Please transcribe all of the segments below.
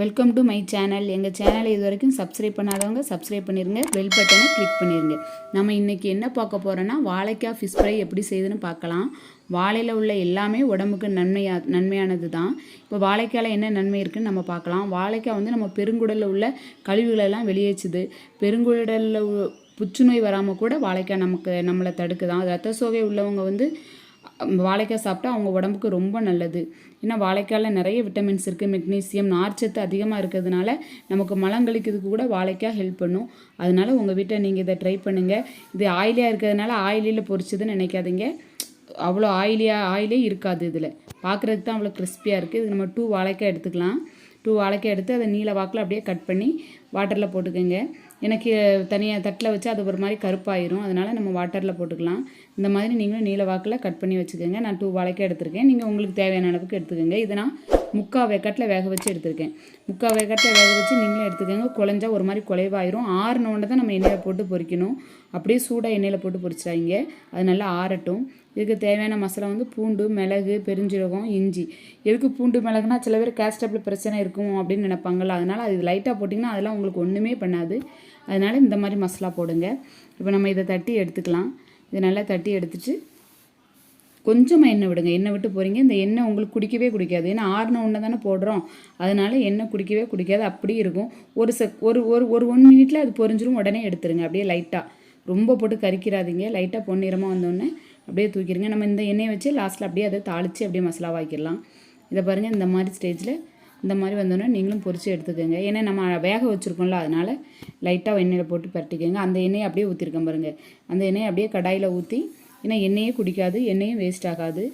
Welcome to my channel எங்கள் சேனலை இது வரைக்கும் சப்ஸ்கிரைப் பண்ணாதவங்க சப்ஸ்கிரைப் பண்ணிடுங்க பெல் பட்டனை கிளிக் பண்ணிடுங்க நம்ம இன்றைக்கி என்ன பார்க்க போகிறோன்னா வாழைக்காய் ஃபிஷ் ஃப்ரை எப்படி செய்யுதுன்னு பார்க்கலாம். வாழையில் உள்ள எல்லாமே உடம்புக்கு நன்மையா நன்மையானது தான் இப்போ வாழைக்காயில் என்ன நன்மை இருக்குன்னு நம்ம பார்க்கலாம். வாழைக்காய் வந்து நம்ம பெருங்குடலில் உள்ள கழிவுகளெல்லாம் வெளியேச்சுது. பெருங்குடலில் புற்றுநோய் வராமல் கூட வாழைக்காய் நமக்கு நம்மளை தடுக்குதான். ரத்த சோகை உள்ளவங்க வந்து வாழைக்காய் சாப்பிட்டா அவங்க உடம்புக்கு ரொம்ப நல்லது. ஏன்னா வாழைக்காயில் நிறைய விட்டமின்ஸ் இருக்குது மெக்னீசியம் நார்ச்சத்து அதிகமாக இருக்கிறதுனால நமக்கு மலங்கழிக்கிறதுக்கு கூட வாழைக்காய் ஹெல்ப் பண்ணும். அதனால உங்கள் வீட்டை நீங்கள் இதை ட்ரை பண்ணுங்கள் இது ஆயிலியாக இருக்கிறதுனால ஆயிலியில் பொரிச்சதுன்னு நினைக்காதீங்க. அவ்வளோ ஆயிலியாக ஆயிலே இருக்காது இதில். பார்க்குறதுக்கு தான் அவ்வளோ கிறிஸ்பியாக இருக்குது இது நம்ம டூ வாழைக்காய் எடுத்துக்கலாம். டூ வாழைக்காய் எடுத்து அதை நீல வாக்கில் அப்படியே கட் பண்ணி வாட்டரில் போட்டுக்கோங்க. எனக்கு தனியாக தட்டில் வச்சு அது ஒரு மாதிரி கருப்பாயிரும். அதனால் நம்ம வாட்டரில் போட்டுக்கலாம். இந்த மாதிரி நீங்களும் நீல வாக்கில் கட் பண்ணி வச்சுக்கோங்க. நான் டூ வாழைக்காய் எடுத்திருக்கேன். நீங்கள் உங்களுக்கு தேவையான அளவுக்கு எடுத்துக்கோங்க. இதை நான் முக்கால் வேக்காட்டில் வேக வச்சு எடுத்திருக்கேன். முக்கால் வேக்காட்டில் வேக வச்சு நீங்களும் எடுத்துக்கோங்க. குழஞ்சா ஒரு மாதிரி குலைவாயிரும். ஆறுனோடனே தான் நம்ம எண்ணெயில் போட்டு பொரிக்கணும். அப்படியே சூடாக எண்ணெயில் போட்டு பொரிச்சிடாதீங்க. அது நல்லா ஆறட்டும். இதுக்கு தேவையான மசாலா வந்து பூண்டு மிளகு பெருஞ்சீரகம் இஞ்சி. எதுக்கு பூண்டு மிளகுனா சில பேர் கேஸ்டப்பில் பிரச்சனை இருக்கும் அப்படின்னு நினைப்பாங்கல்ல. அதனால் அது லைட்டாக போட்டிங்கன்னா அதெல்லாம் உங்களுக்கு ஒன்றுமே பண்ணாது. அதனால் இந்த மாதிரி மசாலா போடுங்க. இப்போ நம்ம இதை தட்டி எடுத்துக்கலாம். இதை நல்லா தட்டி எடுத்துட்டு கொஞ்சமாக எண்ணெய் விடுங்க. எண்ணெய் விட்டு போகிறீங்க இந்த எண்ணெய் உங்களுக்கு குடிக்கவே குடிக்காது. ஏன்னா ஆறுன ஒன்று தானே போடுறோம். அதனால எண்ணெய் குடிக்கவே குடிக்காது. அப்படியே இருக்கும். ஒரு செக் ஒரு ஒரு ஒரு ஒன் மினிட்டில் அது பொறிஞ்சிரும் உடனே எடுத்துருங்க. அப்படியே லைட்டாக ரொம்ப போட்டு கறிக்கிறாதீங்க லைட்டாக பொன்னிறமாக வந்தோடனே அப்படியே தூக்கிடுங்க. நம்ம இந்த எண்ணெயை வச்சு லாஸ்ட்டில் அப்படியே அதை தாளித்து அப்படியே மசாலாவாக்கிடலாம் இதை பாருங்கள் இந்த மாதிரி ஸ்டேஜில் இந்த மாதிரி வந்தோடனே நீங்களும் பொறிச்சு எடுத்துக்கோங்க. ஏன்னா நம்ம வேக வச்சுருக்கோம்ல அதனால் லைட்டாக எண்ணெயில் போட்டு பரட்டிக்கோங்க. அந்த எண்ணெயை அப்படியே ஊற்றிருக்கேன் பாருங்கள் அந்த எண்ணெயை அப்படியே கடாயில் ஊற்றி ஏன்னா எண்ணெயே குடிக்காது எண்ணெயும் வேஸ்ட் ஆகாது.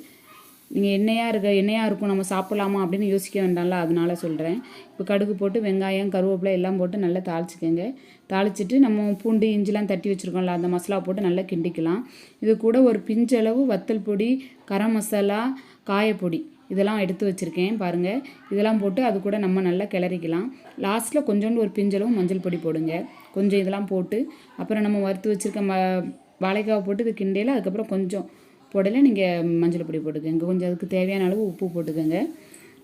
நீங்கள் எண்ணெயாக இருக்க எண்ணெயாக இருக்கும் நம்ம சாப்பிட்லாமா அப்படின்னு யோசிக்க வேண்டாம்ல அதனால சொல்கிறேன் இப்போ கடுகு போட்டு வெங்காயம் கருவேப்பிலை எல்லாம் போட்டு நல்லா தாளிச்சிக்கோங்க. தாளிச்சிட்டு நம்ம பூண்டு இஞ்சிலாம் தட்டி வச்சுருக்கோம்ல அந்த மசாலா போட்டு நல்லா கிண்டிக்கலாம். இது கூட ஒரு பிஞ்சளவு வத்தல் பொடி கரம் மசாலா காயப்பொடி இதெல்லாம் எடுத்து வச்சுருக்கேன் பாருங்கள் இதெல்லாம் போட்டு அது கூட நம்ம நல்லா கிளறிக்கலாம். லாஸ்ட்டில் கொஞ்சோண்டு ஒரு பிஞ்சளவு மஞ்சள் பொடி போடுங்க. கொஞ்சம் இதெல்லாம் போட்டு அப்புறம் நம்ம வறுத்து வச்சுருக்க ம வாழைக்காவை போட்டு இது கிண்டையில் அதுக்கப்புறம் கொஞ்சம் போடல நீங்கள் மஞ்சள் பொடி போட்டுக்கோங்க. கொஞ்சம் அதுக்கு தேவையான அளவு உப்பு போட்டுக்கோங்க.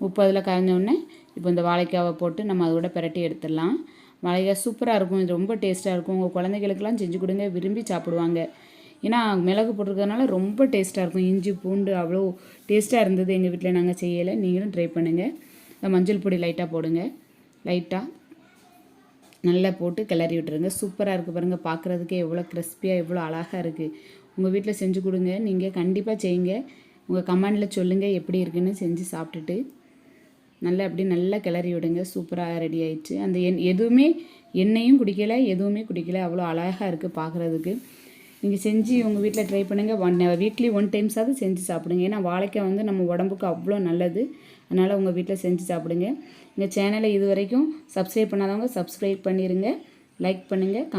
உப்பு அதில் கரைஞ்ச இப்போ இந்த வாழைக்காவை போட்டு நம்ம அதோட பிரட்டி எடுத்துடலாம். வாழைக்காய் சூப்பராக இருக்கும். இது ரொம்ப டேஸ்ட்டாக இருக்கும். உங்கள் குழந்தைகளுக்கெல்லாம் செஞ்சு கொடுங்க. விரும்பி சாப்பிடுவாங்க. ஏன்னா மிளகு போட்டிருக்கறதுனால ரொம்ப டேஸ்ட்டாக இருக்கும். இஞ்சி பூண்டு அவ்வளோ டேஸ்ட்டாக இருந்தது எங்கள் வீட்டில் நாங்கள் செய்யலை. நீங்களும் ட்ரை பண்ணுங்கள் மஞ்சள் பொடி லைட்டாக போடுங்க. லைட்டாக நல்லா போட்டு கிளறி விட்டுருங்க. சூப்பராக இருக்குது பாருங்கள் பார்க்குறதுக்கே எவ்வளோ கிறிஸ்பியாக எவ்வளோ அழகாக இருக்குது உங்கள் வீட்டில் செஞ்சு கொடுங்க. நீங்கள் கண்டிப்பாக செய்யுங்க. உங்கள் கமெண்டில் சொல்லுங்கள் எப்படி இருக்குன்னு செஞ்சு சாப்பிட்டுட்டு. நல்லா அப்படி நல்லா கிளறி விடுங்க. சூப்பராக ரெடி ஆயிடுச்சு. அந்த எண் எதுவுமே எண்ணெயும் குடிக்கலை எதுவுமே குடிக்கலை. அவ்வளோ அழகாக இருக்குது பார்க்குறதுக்கு நீங்கள் செஞ்சு உங்கள் வீட்டில் ட்ரை பண்ணுங்கள் ஒன் வீக்லி uh, ஒன் டைம்ஸாவது செஞ்சு சாப்பிடுங்க. ஏன்னா வாழைக்காய் வந்து நம்ம உடம்புக்கு அவ்வளோ நல்லது. அதனால் உங்கள் வீட்டில் செஞ்சு சாப்பிடுங்க. எங்கள் சேனலை இது வரைக்கும் சப்ஸ்கிரைப் பண்ணாதவங்க சப்ஸ்கிரைப் பண்ணிடுங்க லைக் பண்ணுங்கள் கம்